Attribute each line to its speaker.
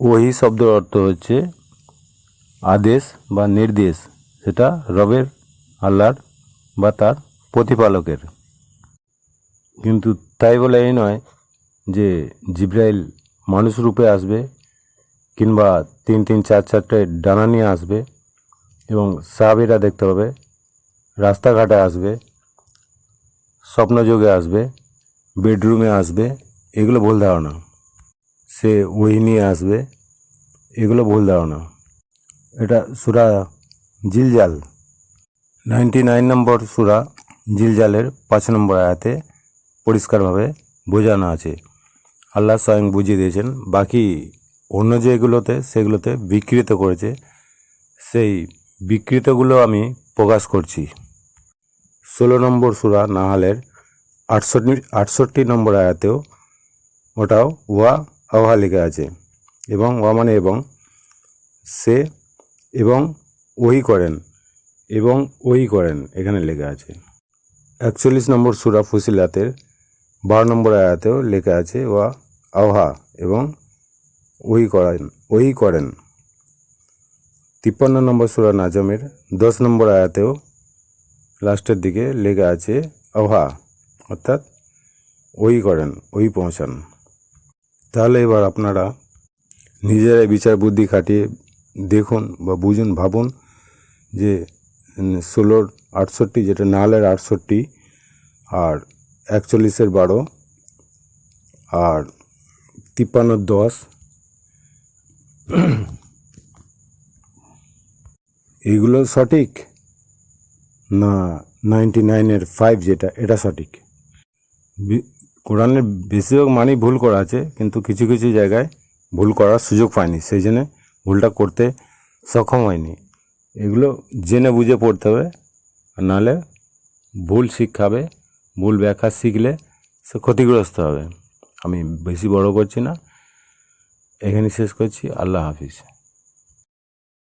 Speaker 1: ওই শব্দের অর্থ হচ্ছে আদেশ বা নির্দেশ। সেটা রবের, আল্লাহর বা তার প্রতিপালকের। কিন্তু তাই বলে এই নয় যে জিব্রাইল মানুষ রূপে আসবে কিংবা তিন তিন চার চারটে ডানা নিয়ে আসবে এবং সাহাবিরা দেখতে পাবে, রাস্তাঘাটে আসবে, স্বপ্নযোগে আসবে, বেডরুমে আসবে, এগুলো ভুল ধারণা। সে ওই নিয়ে আসবে, এগুলো ভুল ধারণা। এটা সুরা জিলজাল। নাইনটি নাইন নম্বর সুরা জিলজালের পাঁচ নম্বর আয়াতে পরিষ্কারভাবে বোঝানো আছে। আল্লাহ স্বয়ং বুঝিয়ে দিয়েছেন, বাকি অন্য যেগুলোতে সেগুলোতে বিকৃত করেছে, সেই বিকৃতগুলো আমি প্রকাশ করছি। ষোলো নম্বর সুরা নাহালের আটষট্টি আটষট্টি নম্বর আয়াতেও ওটাও, ওয়া আওহা লেখা আছে। এবং ওয়া মানে এবং সে এবং ওই করেন এবং ওই করেন এখানে লেখা আছে। একচল্লিশ নম্বর সুরা ফুসিলাতের বারো নম্বর আয়াতেও লেখা আছে, ওয়া আহা এবং ওই করেন ওই করেন। তিপ্পান্ন নম্বর সুরা নাজমের দশ নম্বর আয়াতেও লাস্টের দিকে লেখা আছে আহা অর্থাৎ ওই করেন, ওই পৌঁছান। তাহলে এবার আপনারা নিজেরাই বিচার বুদ্ধি খাটিয়ে দেখুন বা বুঝুন, ভাবুন যে ষোলোর আটষট্টি, যেটা নালের আটষট্টি আর একচল্লিশের বারো আর তিপ্পান্নর দশ, এগুলো সঠিক? না, নাইনটি নাইনের ফাইভ যেটা, এটা সঠিক। কোরআনের বেশিরভাগ মানেই ভুল করা আছে, কিন্তু কিছু কিছু জায়গায় ভুল করার সুযোগ পায়নি, সেই জন্যে ভুলটা করতে সক্ষম হয়নি। এগুলো জেনে বুঝে পড়তে হবে নাহলে ভুল শিক্ষাবে, ভুল ব্যাখ্যা শিখলে সে ক্ষতিগ্রস্ত হবে। আমি বেশি বড় করছি না। এখানে শেষ করছি। আল্লাহ হাফিজ।